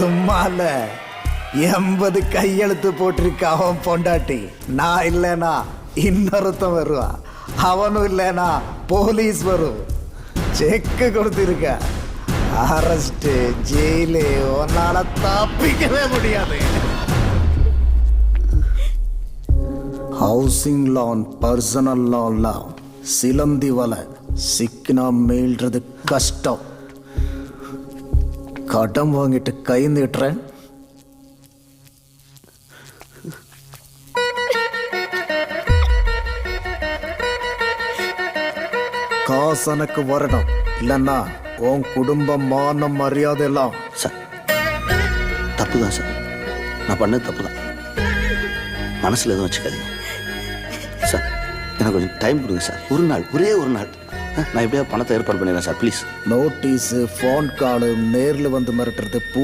சும்மால. எண்பது கையெழுத்து போட்டிருக்க அவன் பொண்டாட்டி. நான் இல்லைனா இன்னொருத்தன் வருவான் அவனும் இல்லைனா போலீஸ் வரும். செக்கு கொடுத்திருக்க. அரெஸ்ட் ஜெயிலு உன்னால தப்பிக்கவே முடியாது. ஹவுசிங் லோன் பர்சனல் லோன்லாம் சிலந்தி வலை. சிக்கினா மீள்றது கஷ்டம். கடன் வாங்கிட்டு கை நீட்டுறேன். காசு எனக்கு வரணும் இல்லைன்னா உன் குடும்பம் மானம் மரியாதை எல்லாம். சார் தப்பு தான் சார். நான் பண்ணது தப்பு தான் மனசில் எதுவும் வச்சுக்காதீங்க. சார் எனக்கு கொஞ்சம் டைம் கொடுங்க சார். ஒரு நாள் ஒரே ஒரு நாள். நான் எப்படியாவது பணத்தை ஏற்பாடு பண்ணிடுறேன் சார் ப்ளீஸ் நோட்டீஸு ஃபோன் காலு நேரில் வந்து மிரட்டுறது